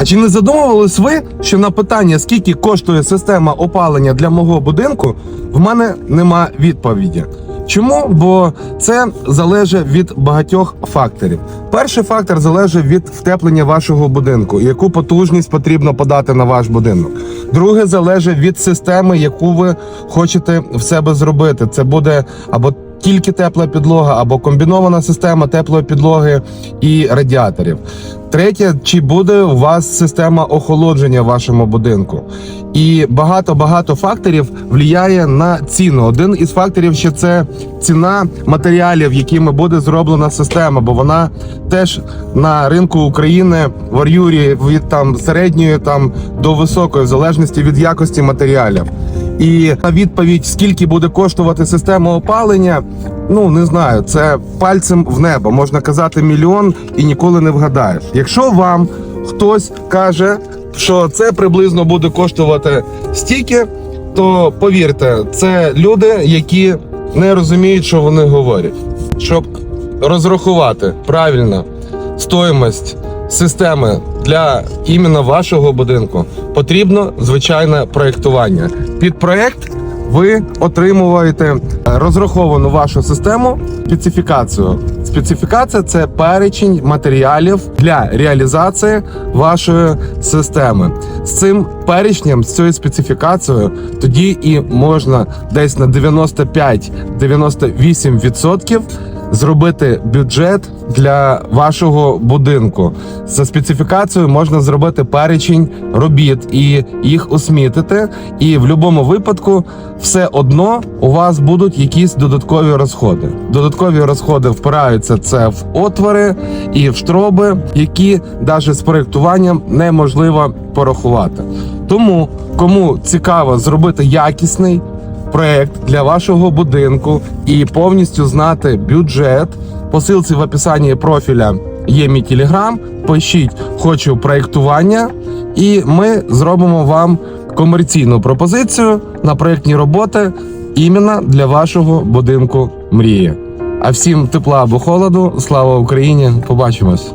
А чи не задумувались ви, що на питання, скільки коштує система опалення для мого будинку, в мене нема відповіді? Чому? Бо це залежить від багатьох факторів. Перший фактор залежить від втеплення вашого будинку, яку потужність потрібно подати на ваш будинок. Друге залежить від системи, яку ви хочете в себе зробити. Це буде або тільки тепла підлога, або комбінована система теплої підлоги і радіаторів. Третє, чи буде у вас система охолодження в вашому будинку? І багато багато факторів впливає на ціну. Один із факторів ще це ціна матеріалів, якими буде зроблена система, бо вона теж на ринку України варює від там середньої там до високої, в залежності від якості матеріалів. І на відповідь, скільки буде коштувати система опалення, ну не знаю, це пальцем в небо. Можна казати мільйон і ніколи не вгадаєш. Якщо вам хтось каже, що це приблизно буде коштувати стільки, то повірте, це люди, які не розуміють, що вони говорять. Щоб розрахувати правильно стоїмость системи для іменно вашого будинку, потрібно звичайне проєктування. Під проєкт ви отримуєте розраховану вашу систему специфікацію. Специфікація це перечень матеріалів для реалізації вашої системи. З цим перечнем, з цією специфікацією, тоді і можна десь на 95-98% зробити бюджет для вашого будинку. За специфікацією можна зробити перечень робіт і їх осмітити. І в будь-якому випадку все одно у вас будуть якісь додаткові розходи. Додаткові розходи впираються це в отвори і в штроби, які навіть з проєктуванням неможливо порахувати. Тому кому цікаво зробити якісний проект для вашого будинку і повністю знати бюджет. По ссылці в описанні профіля є мій телеграм. Пишіть хочу проєктування, і ми зробимо вам комерційну пропозицію на проєктні роботи іменно для вашого будинку мрії. А всім тепла або холоду, слава Україні! Побачимось!